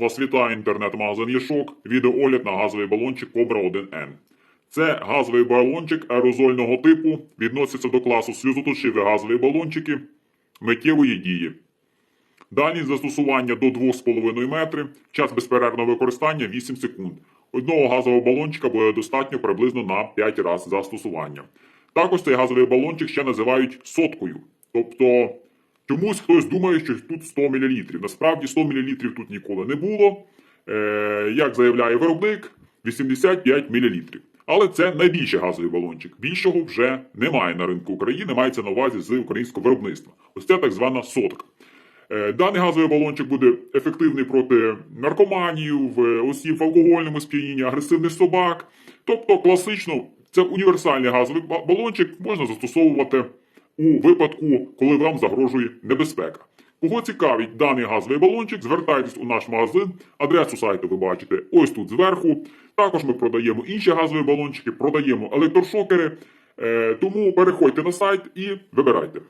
Вас вітає інтернет-магазин Єшок. Відеоогляд на газовий балончик Кобра 1Н. Це газовий балончик аерозольного типу, відноситься до класу сльозоточиві газові балончики миттєвої дії. Дальність застосування до 2,5 метри, час безперервного використання 8 секунд. Одного газового балончика буде достатньо приблизно на 5 разів застосування. Також цей газовий балончик ще називають соткою. Тобто чомусь хтось думає, що тут 100 мл. Насправді 100 мл тут ніколи не було. Е, як заявляє виробник, 85 мл. Але це найбільший газовий балончик. Більшого вже немає на ринку України, мається на увазі з українського виробництва. Ось це так звана сотка. Е, Даний газовий балончик буде ефективний проти наркоманів, осіб в алкогольному сп'янінні, агресивних собак. Тобто, класично, це універсальний газовий балончик, можна застосовувати у випадку, коли вам загрожує небезпека. Кого цікавить даний газовий балончик, звертайтесь у наш магазин. Адресу сайту ви бачите ось тут зверху. Також ми продаємо інші газові балончики, продаємо електрошокери. Е, Тому переходьте на сайт і вибирайте.